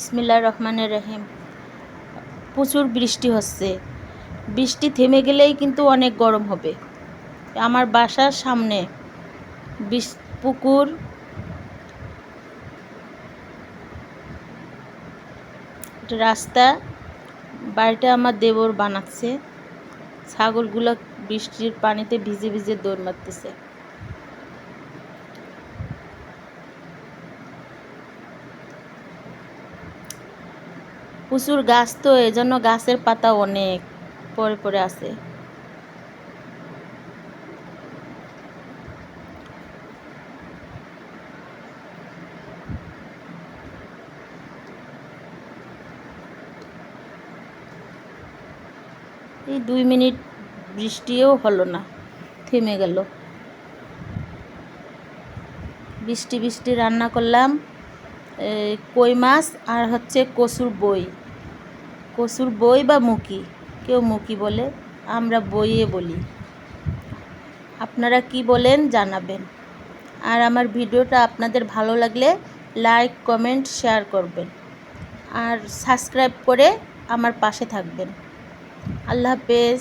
ইসমিল্লা রহমানের রহিম। প্রচুর বৃষ্টি হচ্ছে। বৃষ্টি থেমে গেলেই কিন্তু অনেক গরম হবে। আমার বাসার সামনে পুকুর। রাস্তা। বাড়িটা আমার দেবর বানাচ্ছে। ছাগলগুলো বৃষ্টির পানিতে ভিজে ভিজে দৌড় মারতেছে। প্রচুর গাছ তো, এজন্য গাছের পাতা অনেক পরে পরে আছে। এই দুই মিনিট বৃষ্টিও হলো না, থেমে গেল। বৃষ্টি বৃষ্টি রান্না করলাম এই কই মাছ আর হচ্ছে কচুর বই। কচুর বই বা মুকি কেউ মুকি বলে, আমরা বইয়ে বলি। আপনারা কি বলেন জানাবেন। আর আমার ভিডিওটা আপনাদের ভালো লাগলে লাইক, কমেন্ট, শেয়ার করবেন। আর সাবস্ক্রাইব করে আমার পাশে থাকবেন। আল্লাহ হাফেজ।